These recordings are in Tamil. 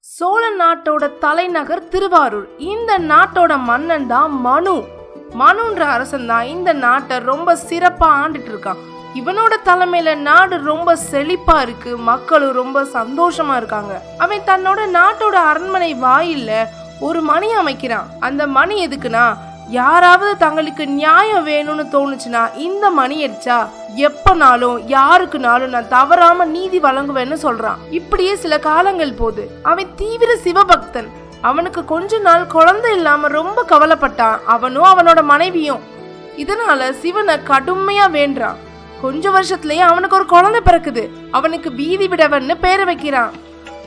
சோழ நாட்டோட தலைநகர் திருவாரூர். இந்த நாட்டோட மன்னன் தான் மனு. மனுன்ற அரசன் தான் இந்த நாட்டை ரொம்ப சிறப்பா ஆண்டுட்டு இருக்கான். இவனோட தலைமையில நாடு ரொம்ப செழிப்பா இருக்கு. மக்களும் ரொம்ப சந்தோஷமா இருக்காங்க. அவன் தன்னோட நாட்டோட அரண்மனை வாயில்ல ஒரு மணி அமைக்கிறான். அந்த மணி எதுக்குன்னா யாராவது தங்களுக்கு நியாயம் வேணும்னு தோணுச்சுன்னா இந்த மணி அடிச்சா எப்பனாலும் யாருக்குனாலும் நான் தவறாம நீதி வழங்குவேன்னு சொல்றான். இப்படியே சில காலங்கள் போகுது. அவன் தீவிர சிவபக்தன். அவனுக்கு கொஞ்ச நாள் குழந்தை இல்லாம ரொம்ப கவலைப்பட்டான். அவனும் அவனோட மனைவியும். இதனால சிவனை கடுமையா வேண்டான் கொஞ்ச வருஷத்துலயே அவனுக்கு ஒரு குழந்தை பிறக்குது. அவனுக்கு வீதி விடவன்னு பேரை வைக்கிறான்.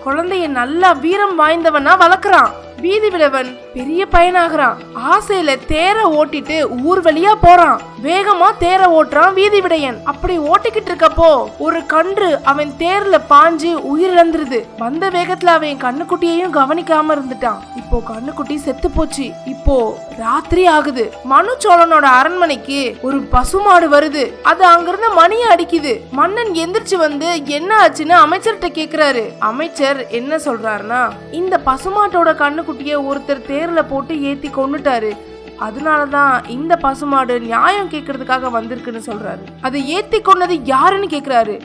குழந்தைய நல்லா வீரம் வாய்ந்தவனா வளர்க்குறான். வீதி விடவன் பெரிய பையனாகிறான். ஆசையில தேர ஓட்டிட்டு ஊர் வழியா போறான். வேகமா தேர ஓட்டுறான் வீதி விடையன் அப்படி ஓட்டிக்கிட்டு இருக்கப்போ ஒரு கன்று அவன் தேர்ல பாஞ்சு உயிரிழந்துருது. வந்த வேகத்துல அவன் கண்ணுக்குட்டியையும் கவனிக்காம இருந்துட்டான். இப்போ கண்ணுக்குட்டி செத்து போச்சு. இப்போ ராத்திரி ஆகுது. மனு சோழனோட அரண்மனைக்கு ஒரு பசுமாடு வருது. அது அங்கிருந்து மணியை அடிக்குது. மன்னன் எந்திரிச்சு வந்து என்ன ஆச்சுன்னு அமைச்சர்கிட்ட கேக்குறாரு. அமைச்சர் என்ன சொல்றாருன்னா இந்த பசுமாட்டோட கண்ணுக்குட்டிய ஒருத்தர் தேரில் போட்டு ஏற்றி கொண்டுட்டாரு அதனால தான் இந்த பசுமாடு நியாயம் கேட்கறதுக்காக வந்திருக்குன்னு சொல்றாரு. அதை ஏற்றி கொன்னது யாருன்னு கேட்குறாரு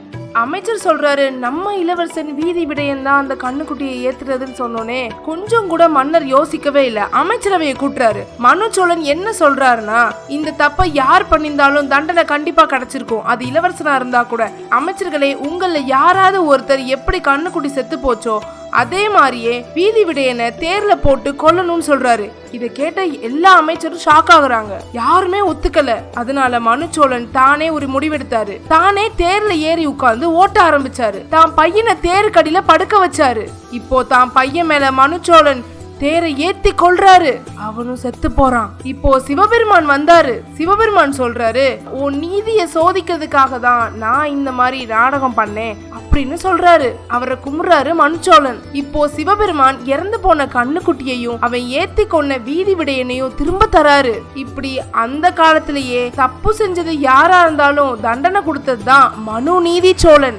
அமைச்சர் சொல்றாரு நம்ம இளவரசன் வீதி விடயன் தான் அந்த கண்ணுக்குட்டியை ஏத்துறதுன்னு சொன்னோனே கொஞ்சம் கூட மன்னர் யோசிக்கவே இல்ல. அமைச்சரவையை கூட்டுறாரு. மனு சோழன் என்ன சொல்றாருன்னா இந்த தப்பை யார் பண்ணியிருந்தாலும் தண்டனை கண்டிப்பா கிடைச்சிருக்கும். அது இளவரசனா இருந்தா கூட அமைச்சர்களே உங்கள யாராவது ஒருத்தர் எப்படி கண்ணுக்குட்டி செத்து போச்சோ அதே மாதிரியே வீதி விடையனை தேர்ல போட்டு கொல்லணும்னு சொல்றாரு. இதை கேட்ட எல்லா அமைச்சரும் ஷாக் ஆகுறாங்க. யாருமே ஒத்துக்கல. அதனால மனுச்சோழன் தானே ஒரு முடிவெடுத்தாரு. தானே தேர்ல ஏறி உட்கார்ந்து ஓட்ட ஆரம்பிச்சாரு. தான் பையனை தேருக்கடியில படுக்க வச்சாரு. இப்போ தான் பையன் மேல மனுச்சோழன் தேரை ஏத்தி கொள்றாரு அவனும் செத்து போறான். இப்போ சிவபெருமான் வந்தாரு. சிவபெருமான் சொல்றாரு உன் நீதிய சோதிக்கிறதுக்காக தான் நான் இந்த மாதிரி நாடகம் பண்ணேன் அப்படின்னு சொல்றாரு. அவரை கும்பிடுறாரு மனுச்சோழன். இப்போ சிவபெருமான் இறந்து போன கண்ணுக்குட்டியையும் அவன் ஏத்தி கொண்ட வீதி விடையனையும் திரும்ப தராரு. இப்படி அந்த காலத்திலேயே தப்பு செஞ்சது யாரா இருந்தாலும் தண்டனை கொடுத்தது தான் மனு நீதி சோழன்.